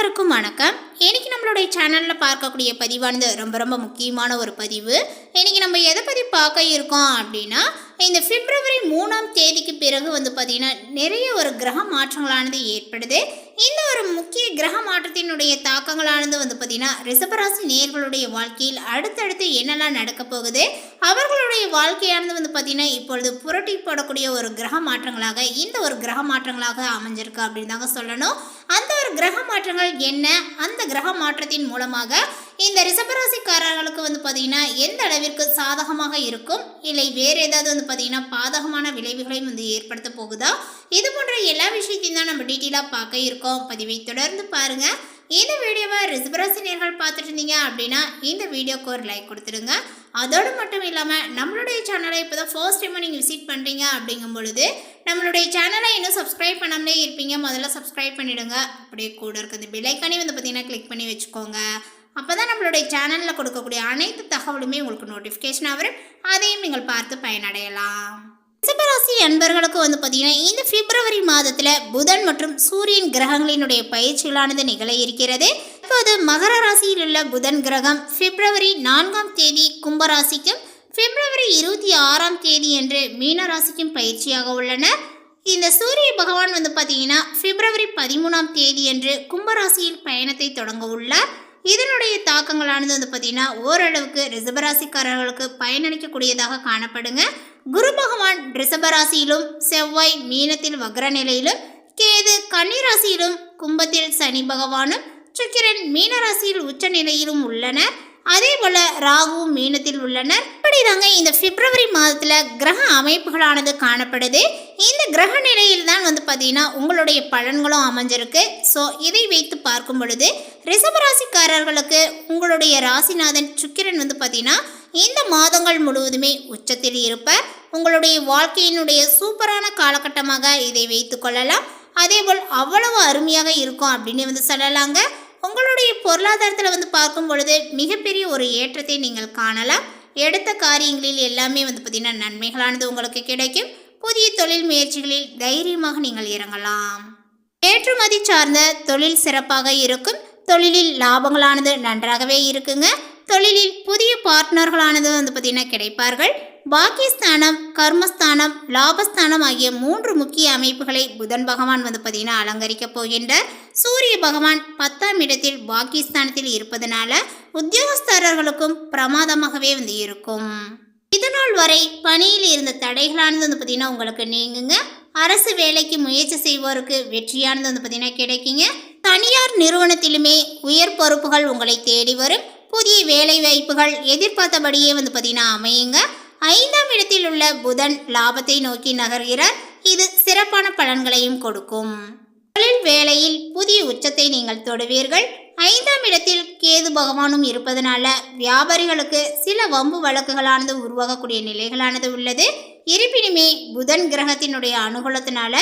அனைவருக்கும் வணக்கம். இன்னைக்கு நம்மளுடைய சேனலில் பார்க்கக்கூடிய பதிவானது ரொம்ப ரொம்ப முக்கியமான ஒரு பதிவு. இன்னைக்கு நம்ம எதை பற்றி பார்க்க இருக்கோம் அப்படின்னா இந்த பிப்ரவரி மூணாம் தேதிக்கு பிறகு வந்து பார்த்திங்கன்னா நிறைய ஒரு கிரக மாற்றங்களானது ஏற்படுது. இந்த ஒரு முக்கிய கிரக மாற்றத்தினுடைய தாக்கங்களானது வந்து பார்த்திங்கன்னா ரிசபராசி நேர்களுடைய வாழ்க்கையில் அடுத்தடுத்து என்னெல்லாம் நடக்க போகுது அவர்களுடைய வாழ்க்கையானது வந்து பார்த்திங்கன்னா இப்பொழுது புரட்டி போடக்கூடிய ஒரு கிரக மாற்றங்களாக இந்த ஒரு கிரக மாற்றங்களாக அமைஞ்சிருக்கு அப்படின்னு தாங்க சொல்லணும். அந்த ஒரு கிரக மாற்றங்கள் என்ன? அந்த கிரக மாற்றத்தின் மூலமாக இந்த ரிசபராசிக்காரர்களுக்கு வந்து பார்த்திங்கன்னா எந்த அளவிற்கு சாதகமாக இருக்கும்? இல்லை வேறு ஏதாவது வந்து பார்த்திங்கன்னா பாதகமான விளைவுகளையும் வந்து ஏற்படுத்த போகுதா? இது போன்ற எல்லா விஷயத்தையும் தான் நம்ம டீட்டெயிலாக பார்க்க இருக்கோம். பதிவை தொடர்ந்து பாருங்கள் இந்த வீடியோவை ரிசபராசி நேர்கள் பார்த்துட்டு இருந்தீங்க அப்படின்னா இந்த வீடியோக்கு ஒரு லைக் கொடுத்துடுங்க. அதோடு மட்டும் இல்லாமல் நம்மளுடைய சேனலை இப்போ தான் ஃபர்ஸ்ட் டைமாக நீங்கள் விசிட் பண்ணுறீங்க அப்படிங்கும் பொழுது நம்மளுடைய சேனலை இன்னும் சப்ஸ்கிரைப் பண்ணாமலே இருப்பீங்க. முதல்ல சப்ஸ்கிரைப் பண்ணிவிடுங்க அப்படியே கூட இருக்கிறது இந்த வந்து பார்த்தீங்கன்னா கிளிக் பண்ணி வச்சுக்கோங்க. அப்போ தான் நம்மளுடைய சேனலில் கொடுக்கக்கூடிய அனைத்து தகவலுமே உங்களுக்கு நோட்டிஃபிகேஷன் வரும். அதையும் நீங்கள் பார்த்து பயனடையலாம். ரிஷபராசி அன்பர்களுக்கு வந்து பார்த்தீங்கன்னா இந்த பிப்ரவரி மாதத்தில் புதன் மற்றும் சூரியன் கிரகங்களினுடைய பயிற்சிகளானது நிகழ இருக்கிறது. இப்போது மகர ராசியில் உள்ள புதன் கிரகம் பிப்ரவரி நான்காம் தேதி கும்பராசிக்கும் பிப்ரவரி இருபத்தி ஆறாம் தேதி என்று மீனராசிக்கும் பயிற்சியாக உள்ளன. இந்த சூரிய பகவான் வந்து பார்த்தீங்கன்னா பிப்ரவரி பதிமூணாம் தேதி என்று கும்பராசியில் பயணத்தை தொடங்க உள்ளார். இதனுடைய தாக்கங்களானது வந்து பார்த்தீங்கன்னா ஓரளவுக்கு ரிசபராசிக்காரர்களுக்கு பயனளிக்கக்கூடியதாக காணப்படுங்க. குரு பகவான் ரிசபராசியிலும் செவ்வாய் மீனத்தில் வக்ர நிலையிலும் கேது கன்னிராசியிலும் கும்பத்தில் சனி பகவானும் சுக்கிரன் மீனராசியில் உச்ச நிலையிலும் உள்ளனர். அதே போல ராகு மீனத்தில் உள்ளனர். இப்படிதாங்க இந்த பிப்ரவரி மாதத்துல கிரக அமைப்புகளானது காணப்படுது. இந்த கிரக நிலையில் தான் வந்து பார்த்தீங்கன்னா உங்களுடைய பலன்களும் அமைஞ்சிருக்கு. ஸோ இதை வைத்து பார்க்கும் பொழுது ரிஷபராசிக்காரர்களுக்கு உங்களுடைய ராசிநாதன் சுக்கிரன் வந்து பார்த்தீங்கன்னா இந்த மாதங்கள் முழுவதுமே உச்சத்தில் இருப்பார். உங்களுடைய வாழ்க்கையினுடைய சூப்பரான காலகட்டமாக இதை வைத்து கொள்ளலாம். அதேபோல் அவ்வளவு அருமையாக இருக்கும் அப்படின்னு வந்து சொல்லலாங்க. உங்களுடைய பொருளாதாரத்தில் வந்து பார்க்கும் பொழுது மிகப்பெரிய ஒரு ஏற்றத்தை நீங்கள் காணலாம். எடுத்த காரியங்களில் எல்லாமே வந்து பார்த்திங்கன்னா நன்மைகளானது உங்களுக்கு கிடைக்கும். புதிய தொழில் முயற்சிகளில் தைரியமாக நீங்கள் இறங்கலாம். ஏற்றுமதி சார்ந்த தொழில் சிறப்பாக இருக்கும். தொழிலில் லாபங்களானது நன்றாகவே இருக்குங்க. தொழிலில் புதிய பார்ட்னர்களானது வந்து பார்த்திங்கன்னா கிடைப்பார்கள். பாக்கியஸ்தானம் கர்மஸ்தானம் லாபஸ்தானம் ஆகிய மூன்று முக்கிய அமைப்புகளை புதன் பகவான் வந்து பார்த்திங்கன்னா அலங்கரிக்க போகின்றார். சூரிய பகவான் பத்தாம் இடத்தில் பாக்கியஸ்தானத்தில் இருப்பதனால உத்தியோகஸ்தரர்களுக்கும் பிரமாதமாகவே வந்து இருக்கும். இதனால் வரை பணியில் இருந்த தடைகளானது வந்து பார்த்திங்கன்னா உங்களுக்கு நீங்குங்க. அரசு வேலைக்கு முயற்சி செய்வோருக்கு வெற்றியானது வந்து பார்த்திங்கன்னா கிடைக்குங்க. தனியார் நிறுவனத்திலுமே உயர் பொறுப்புகள் உங்களை தேடி வரும். புதிய வேலை வாய்ப்புகள் எதிர்பார்த்தபடியே வந்து பார்த்தீங்கன்னா அமையுங்க. ஐந்தாம் இடத்தில் உள்ள புதன் லாபத்தை நோக்கி நகர்கிறார். இது சிறப்பான பலன்களையும் கொடுக்கும். தொழில் வேலையில் புதிய உச்சத்தை நீங்கள் தொடுவீர்கள். ஐந்தாம் இடத்தில் கேது பகவானும் இருப்பதனால வியாபாரிகளுக்கு சில வம்பு வழக்குகளானது உருவாகக்கூடிய நிலைகளானது உள்ளது. இருப்பினுமே புதன் கிரகத்தினுடைய அனுகூலத்தினால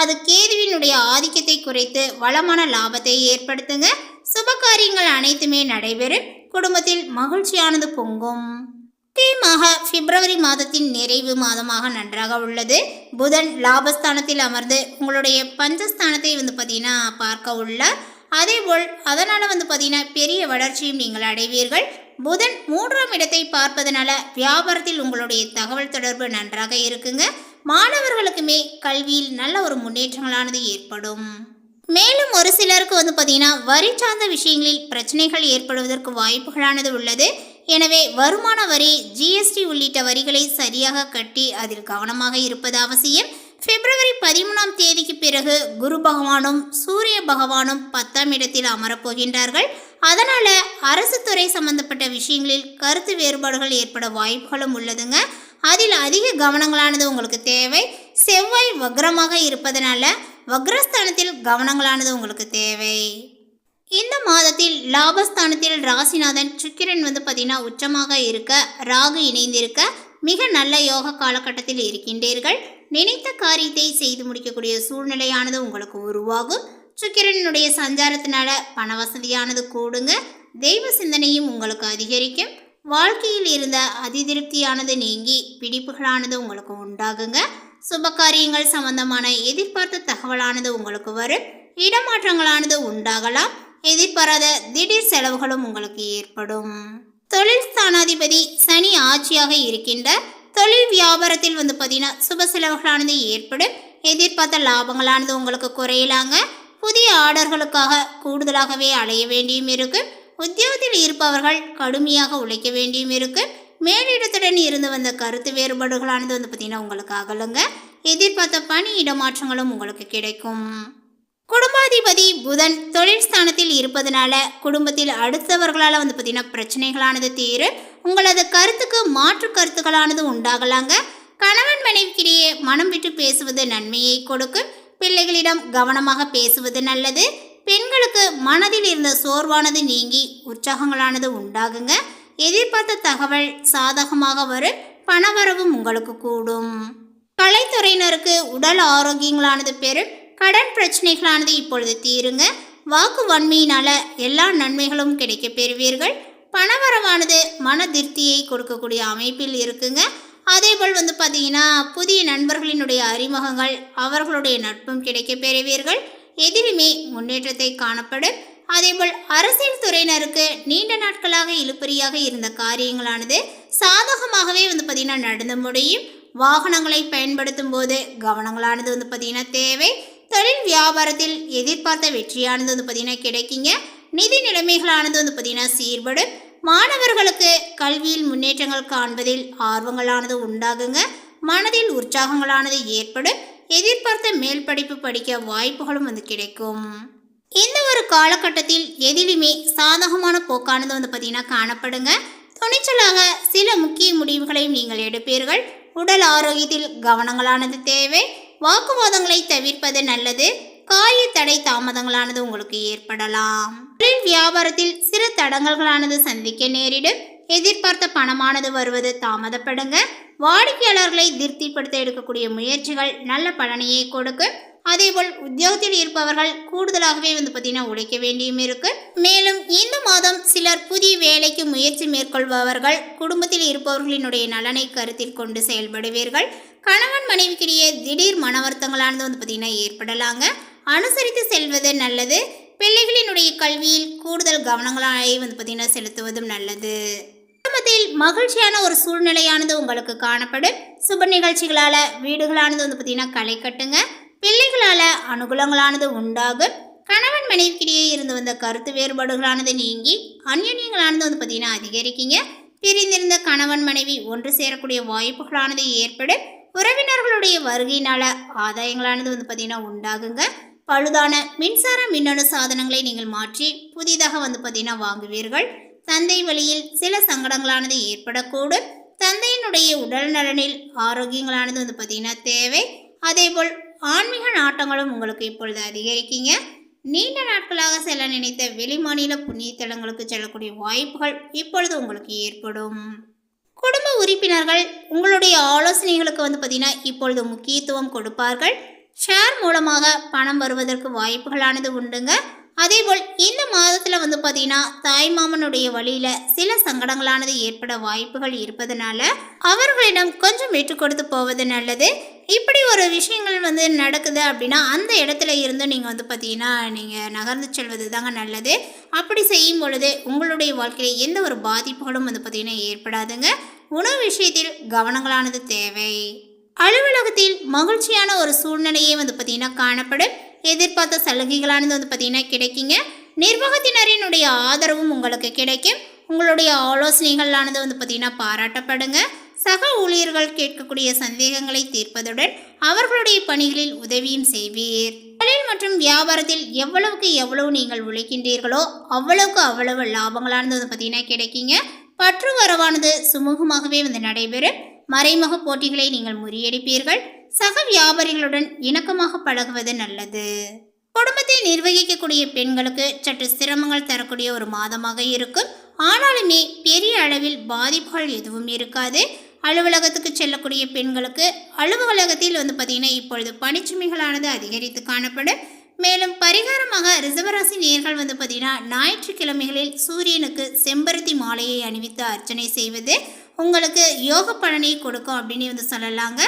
அது கேதுவினுடைய ஆதிக்கத்தை குறைத்து வளமான லாபத்தை ஏற்படுத்துங்க. சுபகாரியங்கள் அனைத்துமே நடைபெறும். குடும்பத்தில் மகிழ்ச்சியானது பொங்கும். முக்கியமாக பிப்ரவரி மாதத்தின் நிறைவு மாதமாக நன்றாக உள்ளது. புதன் லாபஸ்தானத்தில் அமர்ந்து உங்களுடைய பஞ்சஸ்தானத்தை வந்து பார்த்தீங்கன்னா பார்க்க உள்ளார். அதேபோல் அதனால் வந்து பார்த்தீங்கன்னா பெரிய வளர்ச்சியும் நீங்கள் அடைவீர்கள். புதன் மூன்றாம் இடத்தை பார்ப்பதனால வியாபாரத்தில் உங்களுடைய தகவல் தொடர்பு நன்றாக இருக்குங்க. மாணவர்களுக்குமே கல்வியில் நல்ல ஒரு முன்னேற்றங்களானது ஏற்படும். மேலும் ஒரு சிலருக்கு வந்து பார்த்தீங்கன்னா வரி சார்ந்த விஷயங்களில் பிரச்சனைகள் ஏற்படுவதற்கு வாய்ப்புகளானது உள்ளது. எனவே வருமான வரி ஜிஎஸ்டி உள்ளிட்ட வரிகளை சரியாக கட்டி அதில் கவனமாக இருப்பது அவசியம். பிப்ரவரி பதிமூணாம் தேதிக்கு பிறகு குரு பகவானும் சூரிய பகவானும் பத்தாம் இடத்தில் அமரப்போகின்றார்கள். அதனால அரசு துறை சம்பந்தப்பட்ட விஷயங்களில் கருத்து வேறுபாடுகள் ஏற்பட வாய்ப்புகளும் உள்ளதுங்க. அதில் அதிக கவனங்களானது உங்களுக்கு தேவை. செவ்வாய் வக்ரமாக இருப்பதனால வக்ரஸ்தானத்தில் கவனங்களானது உங்களுக்கு தேவை. இந்த மாதத்தில் லாபஸ்தானத்தில் ராசிநாதன் சுக்கிரன் வந்து பார்த்தீங்கன்னா உச்சமாக இருக்க ராகு இணைந்திருக்க மிக நல்ல யோக காலகட்டத்தில் இருக்கின்றீர்கள். நினைத்த காரியத்தை செய்து முடிக்கக்கூடிய சூழ்நிலையானது உங்களுக்கு உருவாகும். சுக்கிரனுடைய சஞ்சாரத்தினால பண வசதியானது கூடுங்க. தெய்வ சிந்தனையும் உங்களுக்கு அதிகரிக்கும். வாழ்க்கையில் இருந்த அதிதிருப்தியானது நீங்கி பிடிப்புகளானது உங்களுக்கு உண்டாகுங்க. சுபகாரியங்கள் சம்பந்தமான எதிர்பார்த்த தகவலானது உங்களுக்கு வரும். இடமாற்றங்களானது உண்டாகலாம். எதிர்பாராத திடீர் செலவுகளும் உங்களுக்கு ஏற்படும். தொழில் ஸ்தானாதிபதி சனி ஆட்சியாக இருக்கின்ற தொழில் வியாபாரத்தில் வந்து பார்த்தீங்கன்னா சுப செலவுகளானது ஏற்படும். எதிர்பார்த்த லாபங்களானது உங்களுக்கு குறையலாங்க. புதிய ஆர்டர்களுக்காக கூடுதலாகவே அலைய வேண்டியும் இருக்கும் உத்தியோகத்தில் இருப்பவர்கள் கடுமையாக உழைக்க வேண்டியும் இருக்கும் மேலிடத்துடன் இருந்து வந்த கருத்து வேறுபாடுகளானது வந்து பார்த்தீங்கன்னா உங்களுக்கு அகலுங்க. எதிர்பார்த்த பணி இடமாற்றங்களும் உங்களுக்கு கிடைக்கும். குடும்பாதிபதி புதன் தொழில் ஸ்தானத்தில் இருப்பதனால குடும்பத்தில் அடுத்தவர்களால் வந்து பார்த்தீங்கன்னா பிரச்சனைகளானது தீரும். உங்களது கருத்துக்கு மாற்று கருத்துக்களானது உண்டாகலாங்க. கணவன் மனைவிக்கிடையே மனம் விட்டு பேசுவது நன்மையை கொடுக்கும். பிள்ளைகளிடம் கவனமாக பேசுவது நல்லது. பெண்களுக்கு மனதில் இருந்த சோர்வானது நீங்கி உற்சாகங்களானது உண்டாகுங்க. எதிர்பார்த்த தகவல் சாதகமாக வரும். பணவரவும் உங்களுக்கு கூடும். கலைத்துறையினருக்கு உடல் ஆரோக்கியங்களானது பெரும். கடன் பிரச்சனைகளானது இப்பொழுது தீருங்க. வாக்கு வன்மையினால எல்லா நன்மைகளும் கிடைக்க பெறுவீர்கள். பணவரவானது மன திருப்தியை கொடுக்கக்கூடிய அமைப்பில் இருக்குங்க. அதேபோல் வந்து பார்த்தீங்கன்னா புதிய நண்பர்களினுடைய அறிமுகங்கள் அவர்களுடைய நட்பும் கிடைக்க பெறுவீர்கள். எதிலுமே முன்னேற்றத்தை காணப்படும். அதேபோல் அரசியல் துறையினருக்கு நீண்ட நாட்களாக இழுப்பறியாக இருந்த காரியங்களானது சாதகமாகவே வந்து பார்த்தீங்கன்னா நடந்து முடியும். வாகனங்களை பயன்படுத்தும் போது கவனங்களானது வந்து பார்த்தீங்கன்னா தேவை. தொழில் வியாபாரத்தில் எதிர்பார்த்த வெற்றியானது வந்து பார்த்தீங்கன்னா கிடைக்குங்க. நிதி நிலைமைகளானது வந்து பார்த்தீங்கன்னா சீர்படும். மாணவர்களுக்கு கல்வியில் முன்னேற்றங்கள் காண்பதில் ஆர்வங்களானது உண்டாகுங்க. மனதில் உற்சாகங்களானது ஏற்படும். எதிர்பார்த்த மேல் படிப்பு படிக்க வாய்ப்புகளும் வந்து கிடைக்கும். இந்த ஒரு காலகட்டத்தில் எதிலுமே சாதகமான போக்கானது வந்து பார்த்தீங்கன்னா காணப்படுங்க. துணிச்சலாக சில முக்கிய முடிவுகளையும் நீங்கள் எடுப்பீர்கள். உடல் ஆரோக்கியத்தில் கவனங்களானது தேவை. வாக்குவாதங்களை தவிர்ப்பது நல்லது. காய தடை தாமதங்களானது உங்களுக்கு ஏற்படலாம். தொழில் வியாபாரத்தில் சிறு தடங்கல்களானது சந்திக்க நேரிடும். எதிர்பார்த்த பணமானது வருவது தாமதப்படுங்க. வாடிக்கையாளர்களை திருப்திப்படுத்த எடுக்கக்கூடிய முயற்சிகள் நல்ல பலனையே கொடுக்கும். அதேபோல் உத்தியோகத்தில் இருப்பவர்கள் கூடுதலாகவே வந்து பார்த்தீங்கன்னா உழைக்க வேண்டியும் இருக்கு. மேலும் இந்த மாதம் சிலர் புதிய வேலைக்கு முயற்சி மேற்கொள்பவர்கள் குடும்பத்தில் இருப்பவர்களினுடைய நலனை கருத்தில் கொண்டு செயல்படுவீர்கள். கணவன் மனைவிக்கிடையே திடீர் மன வருத்தங்களானது வந்து பார்த்தீங்கன்னா ஏற்படலாங்க. அனுசரித்து செல்வது நல்லது. பிள்ளைகளினுடைய கல்வியில் கூடுதல் கவனங்களாகவே வந்து பார்த்தீங்கன்னா செலுத்துவதும் நல்லது. குடும்பத்தில் மகிழ்ச்சியான ஒரு சூழ்நிலையானது உங்களுக்கு காணப்படும். சுப நிகழ்ச்சிகளால் வீடுகளானது வந்து பார்த்தீங்கன்னா களை கட்டுங்க. பிள்ளைகளால் அனுகூலங்களானது உண்டாகும் கணவன் மனைவிக்கிடையே இருந்து வந்த கருத்து வேறுபாடுகளானது நீங்கி அந்யுன்யங்களானது வந்து பார்த்தீங்கன்னா அதிகரிக்கீங்க. பிரிந்திருந்த கணவன் மனைவி ஒன்று சேரக்கூடிய வாய்ப்புகளானது ஏற்படும் உறவினர்களுடைய வருகையினால ஆதாயங்களானது வந்து பார்த்தீங்கன்னா உண்டாகுங்க. பழுதான மின்சார மின்னணு சாதனங்களை நீங்கள் மாற்றி புதிதாக வந்து பார்த்தீங்கன்னா வாங்குவீர்கள். தந்தை வழியில் சில சங்கடங்களானது ஏற்படக்கூடும். தந்தையினுடைய உடல் நலனில் ஆரோக்கியங்களானது வந்து பார்த்தீங்கன்னா தேவை. அதேபோல் ஆன்மீக நாட்டங்களும் உங்களுக்கு இப்பொழுது அதிகரிக்கீங்க. நீண்ட நாட்களாக செல்ல நினைத்த வெளிமாநில புண்ணிய தலங்களுக்கு செல்லக்கூடிய வாய்ப்புகள் இப்பொழுது உங்களுக்கு ஏற்படும். குடும்ப உறுப்பினர்கள் உங்களுடைய ஆலோசனைகளுக்கு வந்து பார்த்தீங்கன்னா இப்பொழுது முக்கியத்துவம் கொடுப்பார்கள். ஷேர் மூலமாக பணம் வருவதற்கு வாய்ப்புகளானது உண்டுங்க. அதேபோல் இந்த மாதத்தில் வந்து பார்த்தீங்கன்னா தாய்மாமனுடைய வழியில் சில சங்கடங்களானது ஏற்பட வாய்ப்புகள் இருப்பதனால அவர்களிடம் கொஞ்சம் விட்டு கொடுத்து போவது நல்லது. இப்படி ஒரு விஷயங்கள் வந்து நடக்குது அப்படின்னா அந்த இடத்துல இருந்து நீங்கள் வந்து பார்த்தீங்கன்னா நீங்கள் நகர்ந்து செல்வது தாங்க நல்லது. அப்படி செய்யும் பொழுது உங்களுடைய வாழ்க்கையில் எந்த ஒரு பாதிப்புகளும் வந்து பார்த்தீங்கன்னா ஏற்படாதுங்க. உணவு விஷயத்தில் கவனங்களானது தேவை. அலுவலகத்தில் மகிழ்ச்சியான ஒரு சூழ்நிலையே வந்து பார்த்தீங்கன்னா காணப்படும். எதிர்பார்த்த சலுகைகளானது வந்து பார்த்தீங்கன்னா கிடைக்குங்க. நிர்வாகத்தினரினுடைய ஆதரவும் உங்களுக்கு கிடைக்கும். உங்களுடைய ஆலோசனைகளானது வந்து பார்த்தீங்கன்னா பாராட்டப்படுங்க. சக ஊழியர்கள் கேட்கக்கூடிய சந்தேகங்களை தீர்ப்பதுடன் அவர்களுடைய பணிகளில் உதவியும் செய்வீர். தொழில் மற்றும் வியாபாரத்தில் எவ்வளவுக்கு எவ்வளவு நீங்கள் உழைக்கின்றீர்களோ அவ்வளவுக்கு அவ்வளவு லாபங்களானது வந்து பார்த்தீங்கன்னா கிடைக்குங்க. பற்று வரவானது சுமூகமாகவே வந்து நடைபெறும். மறைமுக போட்டிகளை நீங்கள் முறியடிப்பீர்கள். சக வியாபாரிகளுடன் இணக்கமாக பழகுவது நல்லது. குடும்பத்தை நிர்வகிக்கக்கூடிய பெண்களுக்கு சற்று சிரமங்கள் தரக்கூடிய ஒரு மாதமாக இருக்கும். ஆனாலுமே பெரிய அளவில் பாதிப்புகள் எதுவும் இருக்காது. அலுவலகத்துக்கு செல்லக்கூடிய பெண்களுக்கு அலுவலகத்தில் வந்து பார்த்திங்கன்னா இப்பொழுது பணிச்சுமைகளானது அதிகரித்து காணப்படும். மேலும் பரிகாரமாக ரிசவராசி நேர்கள் வந்து பார்த்திங்கன்னா ஞாயிற்றுக்கிழமைகளில் சூரியனுக்கு செம்பருத்தி மாலையை அணிவித்து அர்ச்சனை செய்வது உங்களுக்கு யோக பலனை கொடுக்கும் அப்படின்னு வந்து சொல்லலாங்க.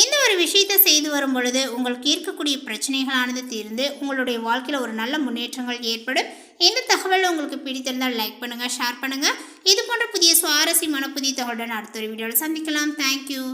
இந்த ஒரு விஷயத்தை செய்து வரும் பொழுது உங்களுக்கு இருக்கக்கூடிய பிரச்சனைகளானது தீர்ந்து உங்களுடைய வாழ்க்கையில் ஒரு நல்ல முன்னேற்றங்கள் ஏற்படும். இந்த தகவல் உங்களுக்கு பிடித்திருந்தால் லைக் பண்ணுங்கள் ஷேர் பண்ணுங்கள் இது போன்ற புதிய சுவாரஸ்யமான புதிய தகவலுடன் அடுத்த ஒரு வீடியோவில் சந்திக்கலாம். தேங்க்யூ